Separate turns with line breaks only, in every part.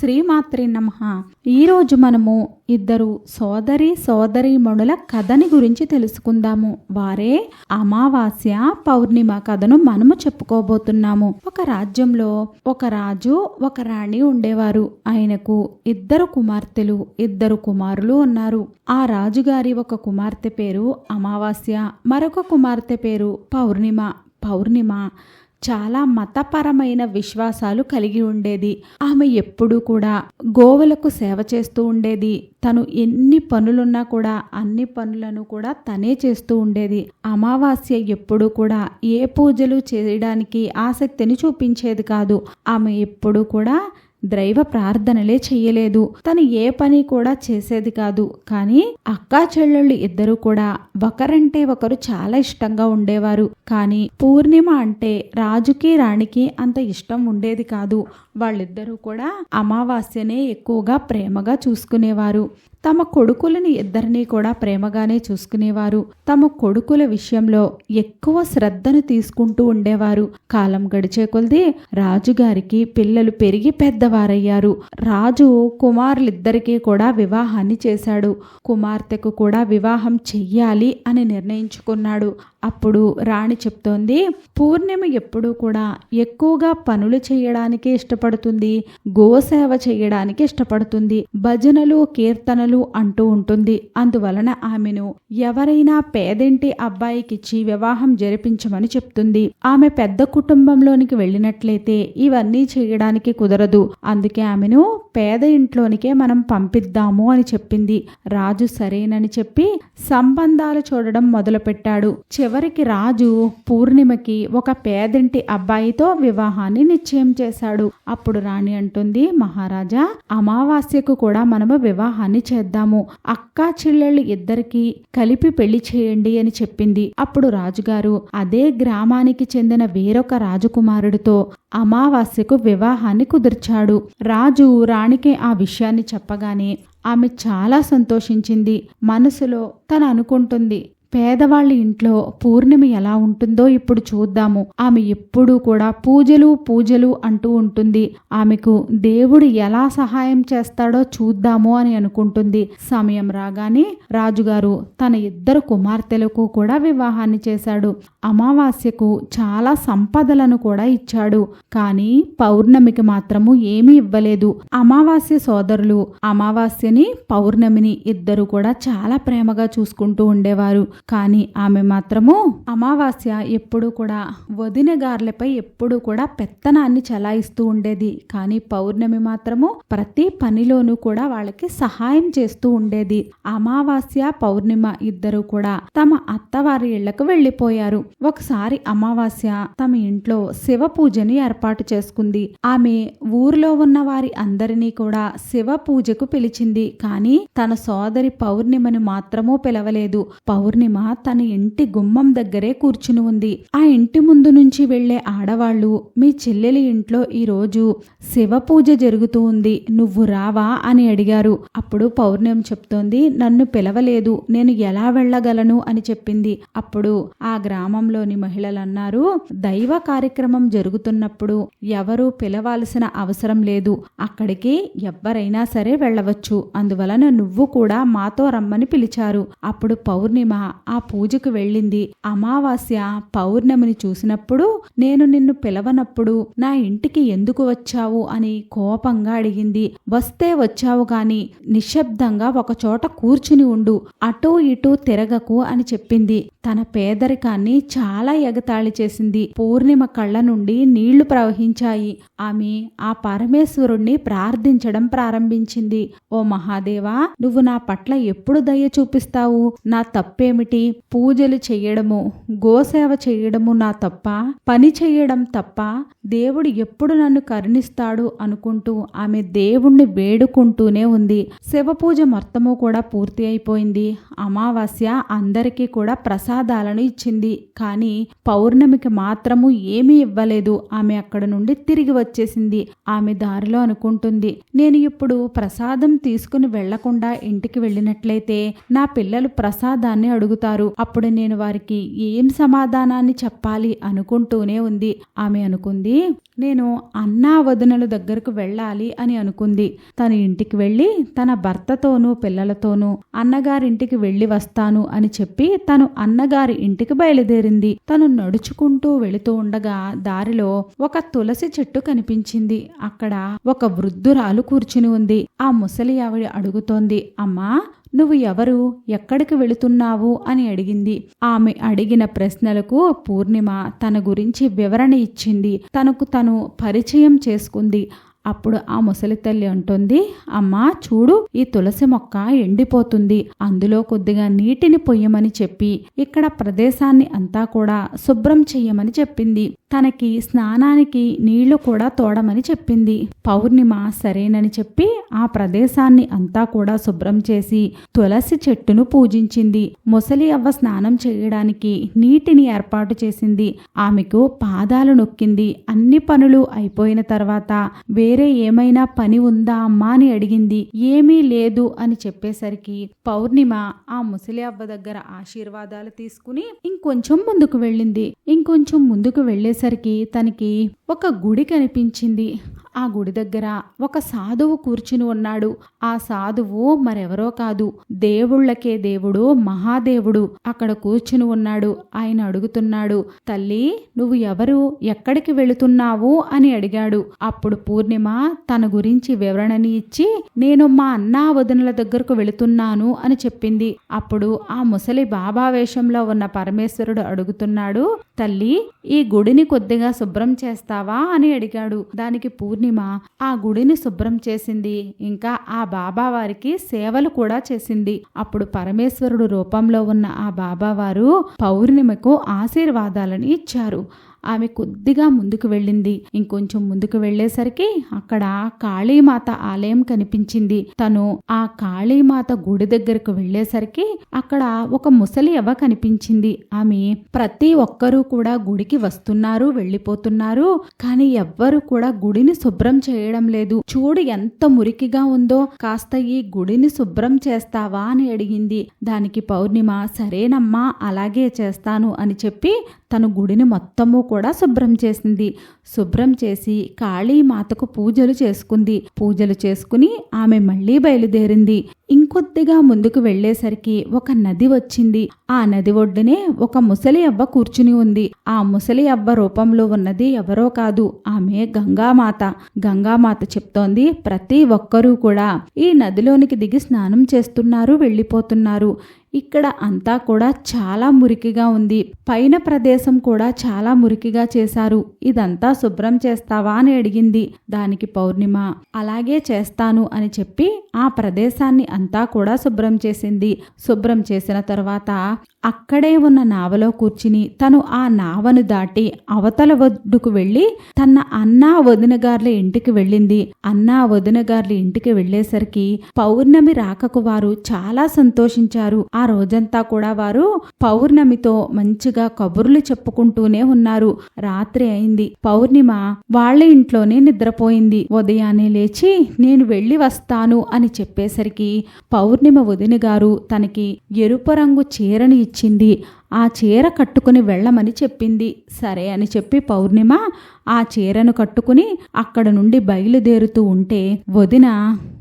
శ్రీమాత్రి నమ. ఈరోజు మనము ఇద్దరు సోదరి సోదరీమణుల కథని గురించి తెలుసుకుందాము. వారే అమావాస్య పౌర్ణిమ కథను మనము చెప్పుకోబోతున్నాము. ఒక రాజ్యంలో ఒక రాజు ఒక రాణి ఉండేవారు. ఆయనకు ఇద్దరు కుమార్తెలు ఇద్దరు కుమారులు ఉన్నారు. ఆ రాజుగారి ఒక కుమార్తె పేరు అమావాస్య మరొక కుమార్తె పేరు పౌర్ణిమ. పౌర్ణిమ చాలా మతపరమైన విశ్వాసాలు కలిగి ఉండేది. ఆమె ఎప్పుడూ కూడా గోవులకు సేవ చేస్తూ ఉండేది. తను ఎన్ని పనులున్నా కూడా అన్ని పనులను కూడా తనే చేస్తూ ఉండేది. అమావాస్య ఎప్పుడూ కూడా ఏ పూజలు చేయడానికి ఆసక్తిని చూపించేది కాదు. ఆమె ఎప్పుడూ కూడా దైవ ప్రార్థనలే చెయ్యలేదు తను ఏ పని కూడా చేసేది కాదు. కానీ అక్కా చెల్లెళ్ళు ఇద్దరు కూడా ఒకరంటే ఒకరు చాలా ఇష్టంగా ఉండేవారు. కానీ పూర్ణిమ అంటే రాజుకి రాణికి అంత ఇష్టం ఉండేది కాదు. వాళ్ళిద్దరూ కూడా అమావాస్యనే ఎక్కువగా ప్రేమగా చూసుకునేవారు. తమ కొడుకులని ఇద్దరినీ కూడా ప్రేమగానే చూసుకునేవారు. తమ కొడుకుల విషయంలో ఎక్కువ శ్రద్ధను తీసుకుంటూ ఉండేవారు. కాలం గడిచే కొలది రాజుగారికి పిల్లలు పెరిగి పెద్దవారయ్యారు. రాజు కుమారులిద్దరికీ కూడా వివాహాన్ని చేశాడు. కుమార్తెకు కూడా వివాహం చెయ్యాలి అని నిర్ణయించుకున్నాడు. అప్పుడు రాణి చెప్తోంది పూర్ణిమ ఎప్పుడూ కూడా ఎక్కువగా పనులు చేయడానికి ఇష్టపడుతుంది. గోసేవ చేయడానికి ఇష్టపడుతుంది. భజనలు కీర్తనలు అంటూ ఉంటుంది. అందువలన ఆమెను ఎవరైనా పేదింటి అబ్బాయికిచ్చి వివాహం జరిపించమని చెప్తుంది. ఆమె పెద్ద కుటుంబంలోనికి వెళ్ళినట్లయితే ఇవన్నీ చేయడానికి కుదరదు. అందుకే ఆమెను పేద ఇంట్లోనికే మనం పంపిద్దాము అని చెప్పింది. రాజు సరేనని చెప్పి సంబంధాలు చూడడం మొదలుపెట్టాడు. చివరికి రాజు పూర్ణిమకి ఒక పేదింటి అబ్బాయితో వివాహాన్ని నిశ్చయం చేశాడు. అప్పుడు రాణి అంటుంది మహారాజా అమావాస్యకు కూడా మనము వివాహాన్ని చేద్దాము. అక్కా చెల్లెళ్ళు ఇద్దరికి కలిపి పెళ్ళి చేయండి అని చెప్పింది. అప్పుడు రాజుగారు అదే గ్రామానికి చెందిన వేరొక రాజకుమారుడితో అమావాస్యకు వివాహాన్ని కుదిర్చాడు. రాజు రాణికి ఆ విషయాన్ని చెప్పగానే ఆమె చాలా సంతోషించింది. మనసులో తను అనుకుంటుంది పేదవాళ్ళ ఇంట్లో పూర్ణిమ ఎలా ఉంటుందో ఇప్పుడు చూద్దాము. ఆమె ఎప్పుడూ కూడా పూజలు పూజలు అంటూ ఉంటుంది. ఆమెకు దేవుడు ఎలా సహాయం చేస్తాడో చూద్దాము అని అనుకుంటుంది. సమయం రాగానే రాజుగారు తన ఇద్దరు కుమార్తెలకు కూడా వివాహాన్ని చేశాడు. అమావాస్యకు చాలా సంపదలను కూడా ఇచ్చాడు. కానీ పౌర్ణమికి మాత్రము ఏమీ ఇవ్వలేదు. అమావాస్య సోదరులు అమావాస్యని పౌర్ణమిని ఇద్దరు కూడా చాలా ప్రేమగా చూసుకుంటూ ఉండేవారు. కానీ ఆమె మాత్రము అమావాస్య ఎప్పుడూ కూడా వదిన గార్లపై ఎప్పుడూ కూడా పెత్తనాన్ని చలాయిస్తూ ఉండేది. కానీ పౌర్ణమి మాత్రము ప్రతి పనిలోనూ కూడా వాళ్ళకి సహాయం చేస్తూ ఉండేది. అమావాస్య పౌర్ణిమ ఇద్దరు కూడా తమ అత్తవారి ఇళ్ళకు వెళ్ళిపోయారు ఒకసారి అమావాస్య తమ ఇంట్లో శివ పూజని ఏర్పాటు చేసుకుంది. ఆమె ఊర్లో ఉన్న వారి అందరినీ కూడా శివ పూజకు పిలిచింది. కానీ తన సోదరి పౌర్ణిమను మాత్రమూ పిలవలేదు. పౌర్ణిమ తన ఇంటి గుమ్మం దగ్గరే కూర్చుని ఉంది. ఆ ఇంటి ముందు నుంచి వెళ్ళే ఆడవాళ్ళు మీ చెల్లెలి ఇంట్లో ఈరోజు శివపూజ శివ పూజ జరుగుతూ ఉంది. నువ్వు రావా? అని అడిగారు. అప్పుడు పౌర్ణమి చెప్తోంది నన్ను పిలవలేదు. నేను ఎలా వెళ్ళగలను? అని చెప్పింది. అప్పుడు ఆ గ్రామంలోని మహిళలు అన్నారు దైవ కార్యక్రమం జరుగుతున్నప్పుడు ఎవరు పిలవాల్సిన అవసరం లేదు. అక్కడికి ఎవ్వరైనా సరే వెళ్ళవచ్చు. అందువలన నువ్వు కూడా మాతో రమ్మని పిలిచారు. అప్పుడు పౌర్ణిమ ఆ పూజకు వెళ్ళింది. అమావాస్య పౌర్ణమిని చూసినప్పుడు నేను నిన్ను పిలవనప్పుడు నా ఇంటికి ఎందుకు వచ్చావు అని కోపంగా అడిగింది. వస్తే వచ్చావు గాని నిశ్శబ్దంగా ఒకచోట కూర్చుని ఉండు. అటూ ఇటూ తిరగకు అని చెప్పింది. తన పేదరికాన్ని చాలా ఎగతాళి చేసింది. పూర్ణిమ కళ్ళ నుండి నీళ్ళు ప్రవహించాయి. ఆమె ఆ పరమేశ్వరుణ్ణి ప్రార్థించడం ప్రారంభించింది. ఓ మహాదేవా నువ్వు నా పట్ల ఎప్పుడు దయ చూపిస్తావు? నా తప్పేమిటి? పూజలు చెయ్యడము గోసేవ చెయ్యడము నా తప్ప? పని చెయ్యడం తప్ప? దేవుడు ఎప్పుడు నన్ను కరుణిస్తాడు? అనుకుంటూ ఆమె దేవుణ్ణి వేడుకుంటూనే ఉంది. శివ పూజ మొత్తము కూడా పూర్తి అయిపోయింది. అమావాస్య అందరికీ కూడా ప్రస ప్రసాదాలను ఇచ్చింది. కానీ పౌర్ణమికి మాత్రము ఏమీ ఇవ్వలేదు. ఆమె అక్కడ నుండి తిరిగి వచ్చేసింది. ఆమె దారిలో అనుకుంటుంది నేను ఇప్పుడు ప్రసాదం తీసుకుని వెళ్ళకుండా ఇంటికి వెళ్ళినట్లయితే నా పిల్లలు ప్రసాదాన్ని అడుగుతారు. అప్పుడు నేను వారికి ఏం సమాధానాన్ని చెప్పాలి అనుకుంటూనే ఉంది. ఆమె అనుకుంది నేను అన్నా వదినల దగ్గరకు వెళ్ళాలి అని అనుకుంది. తన ఇంటికి వెళ్ళి తన భర్తతోనూ పిల్లలతోనూ అన్నగారింటికి వెళ్ళి వస్తాను అని చెప్పి తను అన్న అన్నగారి ఇంటికి బయలుదేరింది. తను నడుచుకుంటూ వెళుతూ ఉండగా దారిలో ఒక తులసి చెట్టు కనిపించింది. అక్కడ ఒక వృద్ధురాలు కూర్చుని ఉంది. ఆ ముసలి ఆవిడ అడుగుతోంది అమ్మా నువ్వు ఎవరు? ఎక్కడికి వెళుతున్నావు? అని అడిగింది. ఆమె అడిగిన ప్రశ్నలకు పూర్ణిమ తన గురించి వివరణ ఇచ్చింది. తనకు తను పరిచయం చేసుకుంది. అప్పుడు ఆ ముసలి తల్లి అంటుంది అమ్మా చూడు ఈ తులసి మొక్క ఎండిపోతుంది. అందులో కొద్దిగా నీటిని పొయ్యమని చెప్పి ఇక్కడ ప్రదేశాన్ని అంతా కూడా శుభ్రం చెయ్యమని చెప్పింది. తనకి స్నానానికి నీళ్ళు కూడా తోడమని చెప్పింది. పౌర్ణిమ సరేనని చెప్పి ఆ ప్రదేశాన్ని అంతా కూడా శుభ్రం చేసి తులసి చెట్టును పూజించింది. ముసలి అవ్వ స్నానం చేయడానికి నీటిని ఏర్పాటు చేసింది. ఆమెకు పాదాలు నొక్కింది. అన్ని పనులు అయిపోయిన తర్వాత వే వేరే ఏమైనా పని ఉందా అమ్మా అని అడిగింది. ఏమీ లేదు అని చెప్పేసరికి పౌర్ణిమ ఆ ముసలి అవ్వ దగ్గర ఆశీర్వాదాలు తీసుకుని ఇంకొంచెం ముందుకు వెళ్ళింది. ఇంకొంచెం ముందుకు వెళ్ళేసరికి తనకి ఒక గుడి కనిపించింది. ఆ గుడి దగ్గర ఒక సాధువు కూర్చుని ఉన్నాడు. ఆ సాధువు మరెవరో కాదు. దేవుళ్ళకే దేవుడు మహాదేవుడు అక్కడ కూర్చుని ఉన్నాడు. ఆయన అడుగుతున్నాడు తల్లి నువ్వు ఎవరు? ఎక్కడికి వెళుతున్నావు? అని అడిగాడు. అప్పుడు పూర్ణిమ తన గురించి వివరణని ఇచ్చి నేను మా అన్నా వదినల దగ్గరకు వెళుతున్నాను అని చెప్పింది. అప్పుడు ఆ ముసలి బాబా వేషంలో ఉన్న పరమేశ్వరుడు అడుగుతున్నాడు తల్లి ఈ గుడిని కొద్దిగా శుభ్రం చేస్తావా అని అడిగాడు. దానికి పూర్ణిమ ఆ గుడిని శుభ్రం చేసింది. ఇంకా ఆ బాబా వారికి సేవలు కూడా చేసింది. అప్పుడు పరమేశ్వరుడు రూపంలో ఉన్న ఆ బాబావారు పౌర్ణిమకు ఆశీర్వాదాలని ఇచ్చారు. ఆమె కొద్దిగా ముందుకు వెళ్ళింది. ఇంకొంచెం ముందుకు వెళ్ళేసరికి అక్కడ కాళీమాత ఆలయం కనిపించింది. తను ఆ కాళీమాత గుడి దగ్గరకు వెళ్ళేసరికి అక్కడ ఒక ముసలి ఎవ కనిపించింది. ఆమె ప్రతి ఒక్కరూ కూడా గుడికి వస్తున్నారు వెళ్ళిపోతున్నారు. కానీ ఎవ్వరు కూడా గుడిని శుభ్రం చేయడం లేదు. చూడు ఎంత మురికిగా ఉందో. కాస్త ఈ గుడిని శుభ్రం చేస్తావా అని అడిగింది. దానికి పౌర్ణిమ సరేనమ్మా అలాగే చేస్తాను అని చెప్పి తను గుడిని మొత్తము కూడా శుభ్రం చేసింది. శుభ్రం చేసి కాళీమాతకు పూజలు చేసుకుంది. పూజలు చేసుకుని ఆమె మళ్ళీ బయలుదేరింది. ఇంకొద్దిగా ముందుకు వెళ్ళేసరికి ఒక నది వచ్చింది. ఆ నది ఒడ్డునే ఒక ముసలి అవ్వ కూర్చుని ఉంది. ఆ ముసలి అవ్వ రూపంలో ఉన్నది ఎవరో కాదు ఆమె గంగామాత. గంగామాత చెప్తోంది ప్రతి ఒక్కరూ కూడా. ఈ నదిలోనికి దిగి స్నానం చేస్తున్నారు వెళ్ళిపోతున్నారు. ఇక్కడ అంతా కూడా చాలా మురికిగా ఉంది. పైన ప్రదేశం కూడా చాలా మురికిగా చేశారు. ఇదంతా శుభ్రం చేస్తావా అని అడిగింది. దానికి పౌర్ణిమ అలాగే చేస్తాను అని చెప్పి ఆ ప్రదేశాన్ని అంతా కూడా శుభ్రం చేసింది. శుభ్రం చేసిన తర్వాత అక్కడే ఉన్న నావలో కూర్చుని తను ఆ నావను దాటి అవతల ఒడ్డుకు వెళ్ళి తన అన్నా వదినగార్ల ఇంటికి వెళ్ళింది. అన్నా వదినగార్ల ఇంటికి వెళ్ళేసరికి పౌర్ణమి రాకకు వారు చాలా సంతోషించారు. ఆ ఆ రోజంతా కూడా వారు పౌర్ణమితో మంచిగా కబుర్లు చెప్పుకుంటూనే ఉన్నారు. రాత్రి అయింది. పౌర్ణిమ వాళ్ళ ఇంట్లోనే నిద్రపోయింది. ఉదయాన్నే లేచి నేను వెళ్ళి వస్తాను అని చెప్పేసరికి పౌర్ణిమ వదిన గారు తనకి ఎరుపు రంగు చీరని ఇచ్చింది. ఆ చీర కట్టుకుని వెళ్ళమని చెప్పింది. సరే అని చెప్పి పౌర్ణిమ ఆ చీరను కట్టుకుని అక్కడ నుండి బయలుదేరుతూ ఉంటే వదిన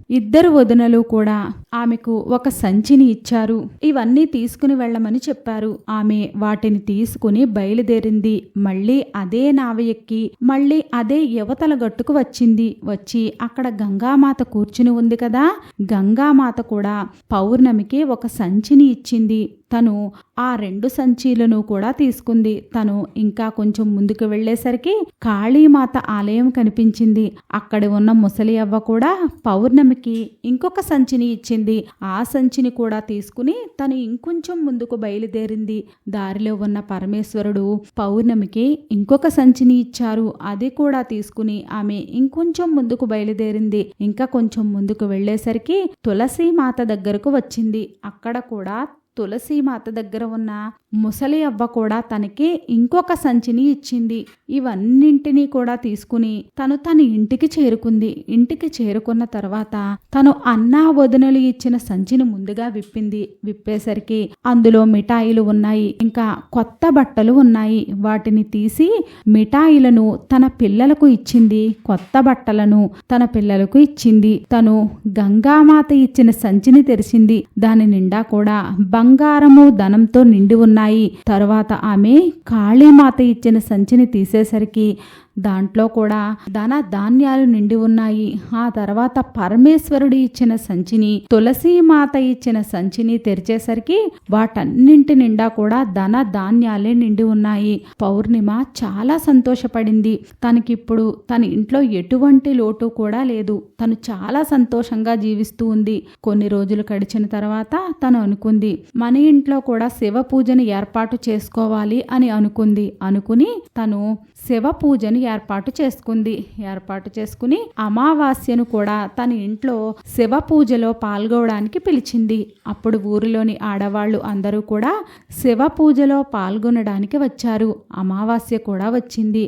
ఇద్దరు వదినలు కూడా ఆమెకు ఒక సంచిని ఇచ్చారు. ఇవన్నీ తీసుకుని వెళ్ళమని చెప్పారు. ఆమె వాటిని తీసుకుని బయలుదేరింది. మళ్ళీ అదే నావ ఎక్కి మళ్ళీ అదే యువతల గట్టుకు వచ్చింది. వచ్చి అక్కడ గంగామాత కూర్చుని ఉంది కదా? గంగామాత కూడా పౌర్ణమికి ఒక సంచిని ఇచ్చింది. తను ఆ రెండు సంచీలను కూడా తీసుకుంది. తను ఇంకా కొంచెం ముందుకు వెళ్ళేసరికి కాళీమాత ఆలయం కనిపించింది. అక్కడ ఉన్న ముసలి అవ్వ కూడా పౌర్ణమికి ఇంకొక సంచిని ఇచ్చింది. ఆ సంచిని కూడా తీసుకుని తను ఇంకొంచెం ముందుకు బయలుదేరింది. దారిలో ఉన్న పరమేశ్వరుడు పౌర్ణమికి ఇంకొక సంచిని ఇచ్చారు. అది కూడా తీసుకుని ఆమె ఇంకొంచెం ముందుకు బయలుదేరింది. ఇంకా కొంచెం ముందుకు వెళ్ళేసరికి తులసి మాత దగ్గరకు వచ్చింది. అక్కడ కూడా తులసీమాత దగ్గర ఉన్న ముసలి అవ్వ కూడా తనకి ఇంకొక సంచిని ఇచ్చింది. ఇవన్నింటినీ కూడా తీసుకుని తను తన ఇంటికి చేరుకుంది. ఇంటికి చేరుకున్న తర్వాత తను అన్నా వదినలు ఇచ్చిన సంచిని ముందుగా విప్పింది. విప్పేసరికి అందులో మిఠాయిలు ఉన్నాయి. ఇంకా కొత్త బట్టలు ఉన్నాయి. వాటిని తీసి మిఠాయిలను తన పిల్లలకు ఇచ్చింది. కొత్త బట్టలను తన పిల్లలకు ఇచ్చింది. తను గంగామాత ఇచ్చిన సంచిని తెరిచింది. దాని నిండా కూడా బంగారము ధనంతో నిండి ఉన్నాయి. తరువాత ఆమె కాళీమాత ఇచ్చిన సంచిని తీసేసరికి దాంట్లో కూడా ధన ధాన్యాలు నిండి ఉన్నాయి. ఆ తర్వాత పరమేశ్వరుడు ఇచ్చిన సంచిని తులసీమాత ఇచ్చిన సంచిని తెరిచేసరికి వాటన్నింటి నిండా కూడా ధన ధాన్యాలే నిండి ఉన్నాయి. పౌర్ణిమ చాలా సంతోషపడింది. తనకిప్పుడు తన ఇంట్లో ఎటువంటి లోటు కూడా లేదు. తను చాలా సంతోషంగా జీవిస్తూ ఉంది. కొన్ని రోజులు గడిచిన తర్వాత తను అనుకుంది మన ఇంట్లో కూడా శివ పూజను ఏర్పాటు చేసుకోవాలి అని అనుకుంది. అనుకుని తను శివ పూజను ఏర్పాటు చేసుకుంది. ఏర్పాటు చేసుకుని అమావాస్యను కూడా తన ఇంట్లో శివ పూజలో పాల్గొవడానికి పిలిచింది. అప్పుడు ఊరిలోని ఆడవాళ్ళు అందరూ కూడా శివ పూజలో పాల్గొనడానికి వచ్చారు. అమావాస్య కూడా వచ్చింది.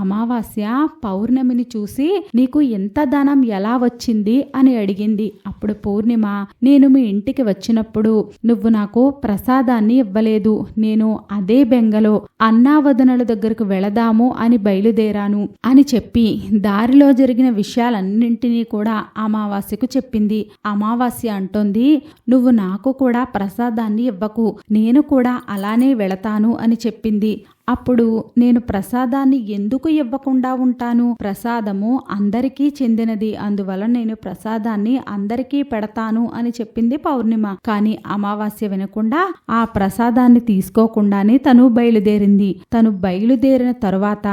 అమావాస్య పౌర్ణమిని చూసి నీకు ఎంత ధనం ఎలా వచ్చింది అని అడిగింది. అప్పుడు పూర్ణిమ నేను మీ ఇంటికి వచ్చినప్పుడు నువ్వు నాకు ప్రసాదాన్ని ఇవ్వలేదు. నేను అదే బెంగలో అన్నావదనల దగ్గరకు వెళదాము అని బయలుదేరాను అని చెప్పి దారిలో జరిగిన విషయాలన్నింటినీ కూడా అమావాస్యకు చెప్పింది. అమావాస్య అంటోంది నువ్వు నాకు కూడా ప్రసాదాన్ని ఇవ్వకు. నేను కూడా అలానే వెళతాను అని చెప్పింది. అప్పుడు నేను ప్రసాదాన్ని ఎందుకు ఇవ్వకుండా ఉంటాను? ప్రసాదము అందరికీ చెందినది అందువల్ల నేను ప్రసాదాన్ని అందరికీ పెడతాను అని చెప్పింది పౌర్ణిమ. కానీ అమావాస్య వినకుండా ఆ ప్రసాదాన్ని తీసుకోకుండానే తను బయలుదేరింది. తను బయలుదేరిన తరువాత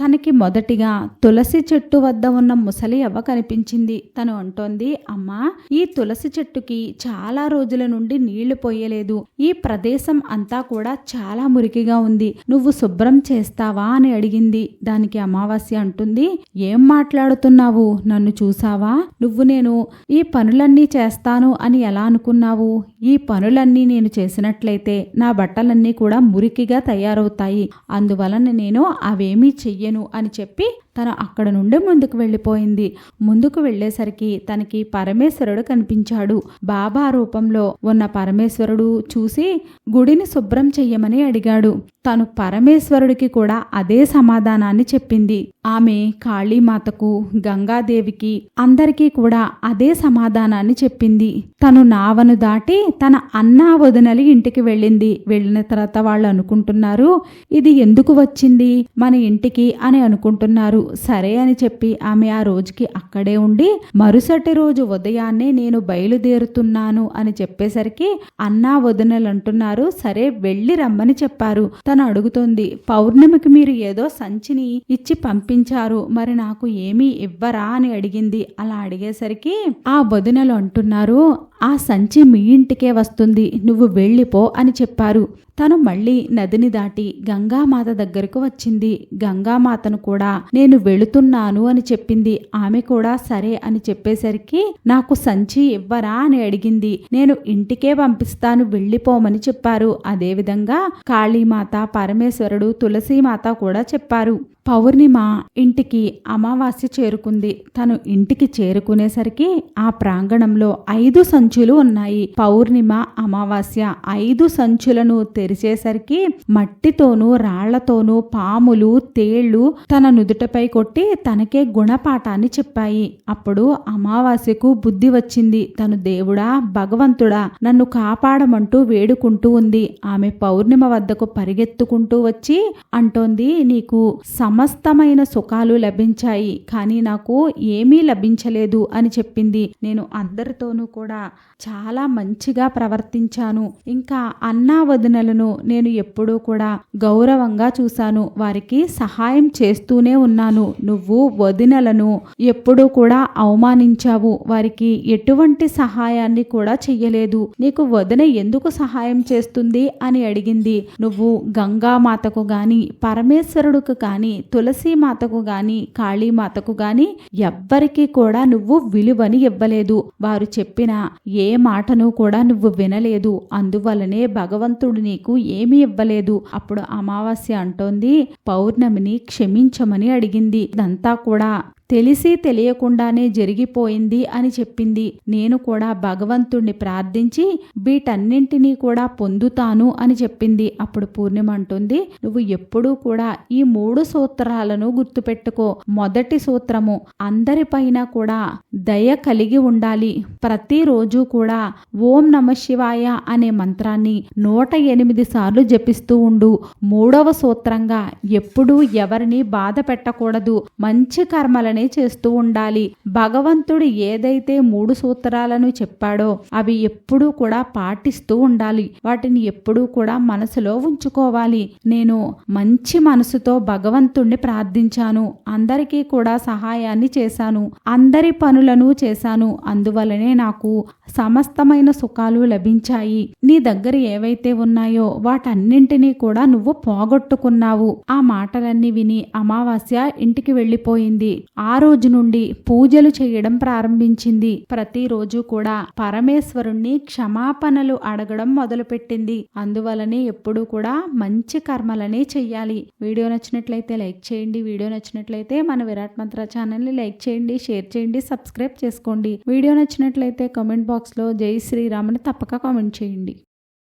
తనకి మొదటిగా తులసి చెట్టు వద్ద ఉన్న ముసలి అవ్వ కనిపించింది. తను అంటోంది అమ్మా ఈ తులసి చెట్టుకి చాలా రోజుల నుండి నీళ్ళు పోయలేదు. ఈ ప్రదేశం అంతా కూడా చాలా మురికిగా ఉంది. నువ్వు శుభ్రం చేస్తావా? అని అడిగింది. దానికి అమావాస్య అంటుంది ఏం మాట్లాడుతున్నావు? నన్ను చూసావా? నువ్వు నేను ఈ పనులన్నీ చేస్తాను అని ఎలా అనుకున్నావు? ఈ పనులన్నీ నేను చేసినట్లయితే నా బట్టలన్నీ కూడా మురికిగా తయారవుతాయి. అందువలన నేను అవేమీ చెయ్యి చెయ్యను అని చెప్పి తను అక్కడ నుండి ముందుకు వెళ్ళిపోయింది. ముందుకు వెళ్ళేసరికి తనకి పరమేశ్వరుడు కనిపించాడు. బాబా రూపంలో ఉన్న పరమేశ్వరుడు చూసి గుడిని శుభ్రం చెయ్యమని అడిగాడు. తను పరమేశ్వరుడికి కూడా అదే సమాధానాన్ని చెప్పింది. ఆమె కాళీమాతకు గంగాదేవికి అందరికీ కూడా అదే సమాధానాన్ని చెప్పింది. తను నావను దాటి తన అన్నా వదినలి ఇంటికి వెళ్ళింది. వెళ్ళిన తర్వాత వాళ్ళు అనుకుంటున్నారు ఇది ఎందుకు వచ్చింది? మన ఇంటికి అని అనుకుంటున్నారు. సరే అని చెప్పి ఆమె ఆ రోజుకి అక్కడే ఉండి మరుసటి రోజు ఉదయాన్నే నేను బయలుదేరుతున్నాను అని చెప్పేసరికి అన్నా వదినలు అంటున్నారు సరే వెళ్ళి రమ్మని చెప్పారు. తను అడుగుతోంది పౌర్ణమికి మీరు ఏదో సంచిని ఇచ్చి పంపించారు మరి నాకు ఏమీ ఇవ్వరా అని అడిగింది. అలా అడిగేసరికి ఆ వదినలు అంటున్నారు ఆ సంచి మీ ఇంటికే వస్తుంది నువ్వు వెళ్ళిపో అని చెప్పారు. తను మళ్ళీ నదిని దాటి గంగామాత దగ్గరకు వచ్చింది. గంగామాతను కూడా నేను వెళుతున్నాను అని చెప్పింది. ఆమె కూడా సరే అని చెప్పేసరికి నాకు సంచి ఇవ్వరా అని అడిగింది. నేను ఇంటికే పంపిస్తాను వెళ్ళిపోమని చెప్పారు. అదేవిధంగా కాళీమాత పరమేశ్వరుడు తులసీమాత కూడా చెప్పారు. పౌర్ణిమ ఇంటికి అమావాస్య చేరుకుంది. తను ఇంటికి చేరుకునేసరికి ఆ ప్రాంగణంలో ఐదు సంచులు ఉన్నాయి. పౌర్ణిమ అమావాస్య ఐదు సంచులను తెరిచేసరికి మట్టితోనూ రాళ్ళతోనూ పాములు తేళ్ళు తన నుదుటపై కొట్టి తనకే గుణపాఠాన్ని చెప్పాయి. అప్పుడు అమావాస్యకు బుద్ధి వచ్చింది. తను దేవుడా భగవంతుడా నన్ను కాపాడమంటూ వేడుకుంటూ ఉంది. ఆమె పౌర్ణిమ వద్దకు పరిగెత్తుకుంటూ వచ్చి అంటోంది నీకు సమస్తమైన సుఖాలు లభించాయి. కానీ నాకు ఏమీ లభించలేదు అని చెప్పింది. నేను అందరితోనూ కూడా చాలా మంచిగా ప్రవర్తించాను. ఇంకా అన్నా వదినలను నేను ఎప్పుడూ కూడా గౌరవంగా చూశాను. వారికి సహాయం చేస్తూనే ఉన్నాను. నువ్వు వదినలను ఎప్పుడూ కూడా అవమానించావు. వారికి ఎటువంటి సహాయాన్ని కూడా చెయ్యలేదు. నీకు వదిన ఎందుకు సహాయం చేస్తుంది అని అడిగింది. నువ్వు గంగామాతకు గాని పరమేశ్వరుడుకు కానీ తులసీమాతకు గాని కాళీమాతకు గాని ఎవ్వరికీ కూడా నువ్వు విలువని ఇవ్వలేదు. వారు చెప్పిన ఏ మాటను కూడా నువ్వు వినలేదు. అందువలనే భగవంతుడు నీకు ఏమీ ఇవ్వలేదు. అప్పుడు అమావాస్య అంటోంది పౌర్ణమిని క్షమించమని అడిగింది. ఇదంతా కూడా తెలిసి తెలియకుండానే జరిగిపోయింది అని చెప్పింది. నేను కూడా భగవంతుణ్ణి ప్రార్థించి వీటన్నింటినీ కూడా పొందుతాను అని చెప్పింది. అప్పుడు పూర్ణిమ అంటుంది నువ్వు ఎప్పుడూ కూడా ఈ మూడు సూత్రాలను గుర్తుపెట్టుకో. మొదటి సూత్రము అందరిపైన కూడా దయ కలిగి ఉండాలి. ప్రతిరోజు కూడా ఓం నమ శివాయ అనే మంత్రాన్ని నూట ఎనిమిది సార్లు జపిస్తూ ఉండు. మూడవ సూత్రంగా ఎప్పుడూ ఎవరిని బాధ పెట్టకూడదు. మంచి కర్మలని చేస్తూ ఉండాలి. భగవంతుడు ఏదైతే మూడు సూత్రాలను చెప్పాడో అవి ఎప్పుడూ కూడా పాటిస్తూ ఉండాలి. వాటిని ఎప్పుడూ కూడా మనసులో ఉంచుకోవాలి. నేను మంచి మనసుతో భగవంతుణ్ణి ప్రార్థించాను. అందరికీ కూడా సహాయాన్ని చేశాను. అందరి పనులను చేశాను. అందువలనే నాకు సమస్తమైన సుఖాలు లభించాయి. నీ దగ్గర ఏవైతే ఉన్నాయో వాటన్నింటినీ కూడా నువ్వు పోగొట్టుకున్నావు. ఆ మాటలన్నీ విని అమావాస్య ఇంటికి వెళ్ళిపోయింది. ఆ రోజు నుండి పూజలు చేయడం ప్రారంభించింది. ప్రతిరోజు కూడా పరమేశ్వరుణ్ణి క్షమాపణలు అడగడం మొదలుపెట్టింది. అందువలనే ఎప్పుడూ కూడా మంచి కర్మలనే చెయ్యాలి. వీడియో నచ్చినట్లయితే లైక్ చేయండి. వీడియో నచ్చినట్లయితే మన విరాట్ మంత్ర ఛానల్ని లైక్ చేయండి షేర్ చేయండి సబ్స్క్రైబ్ చేసుకోండి. వీడియో నచ్చినట్లయితే కామెంట్ బాక్స్లో జై శ్రీరామ్ అని తప్పక కామెంట్ చేయండి.